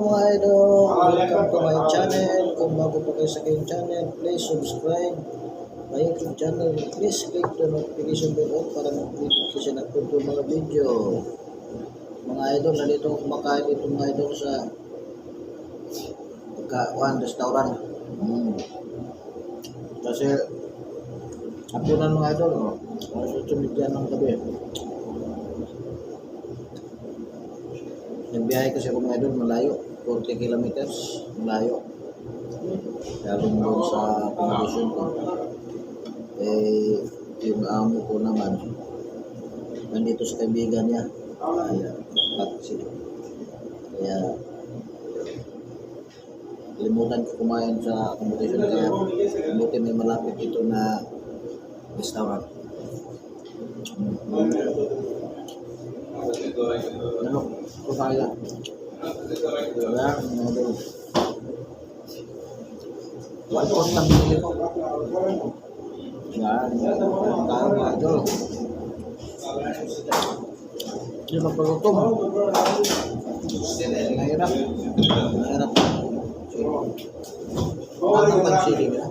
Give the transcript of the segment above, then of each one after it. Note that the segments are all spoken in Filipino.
mga idol, welcome to my channel. Kung bago po kayo sa aking channel, please subscribe my YouTube channel. Please click the notification bell on para mag-click kasi ko mga video. Mga idol, nandito ako kumakain dito mga idol sa pagkakuan restaurant. Mm. Kasi hapunan mga idol, oh. Alas 8 midyan ng gabi. Nagbiyahe kasi ako mga idol, malayo. 40 kilometers, malayo. Galing doon sa accommodation ko. Eh, yung amo ko naman, nandito sa kaibigan niya. Kaya, taxi. Kaya, limutan ko kumain sa accommodation kaya buti may malapit dito na restaurant. Ano? Kusaya. Kaya, mga idol. One cost lang binili ko. Yan. Ang tao mga idol. Hindi magpagutom. Mahirap. Mahirap. Ano ang pagsili nila?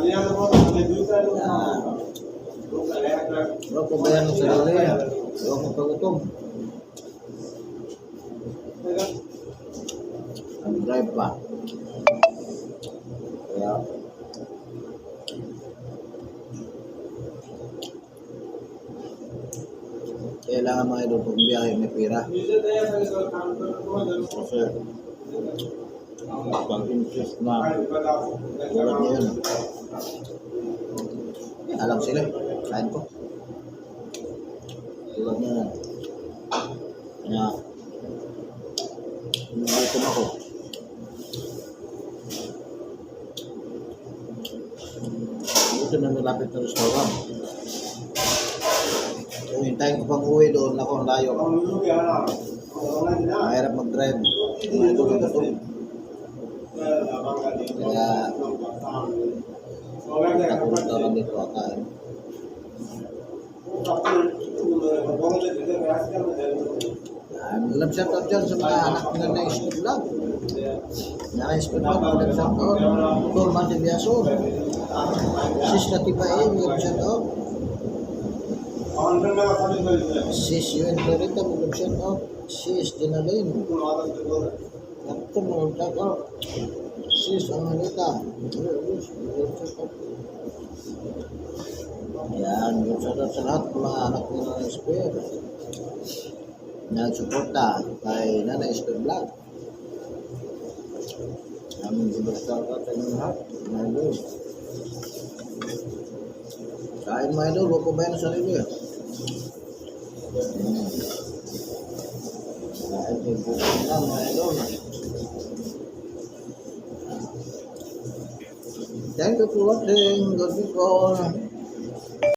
Kaya mga idol. Bro, pabayaan ng sarili. Huwag mong pagutom. Ang drive pa. Kaya, kailangan mga idol pag biyahe may pira. Kasi, pag-insist na tulad ngayon, eh, alam sila, kain ko. Tulad ngayon. Kaya, Nagutom ako. Dito na malapit na restaurant. Kung hintayin ko pang uwi doon, ako ang layo. Mahirap mag-drive. Ng gutom. Kaya, ako restaurant dito akain. Yan, love shout out dyan sa mga anak na na-speed vlog. Na-speed vlog, love shout out. Norman de Viaso. Sis Katipain, love shout out. Sis Yuen Clarita, love shout out. Sis Dinalin. Captain, love shout out. Sis Amanita. Love shout out. Yan, love shout out sa lahat ng mga anak na na-speed nagsuporta kay Nanay Esther Vlog. Aming subastar ka sa inyong lahat, mga idol. Kain mga idol, huwag ko ba yan sa sarili? Hmm. Kain ko po na mga idol. Thank you for watching. God be all.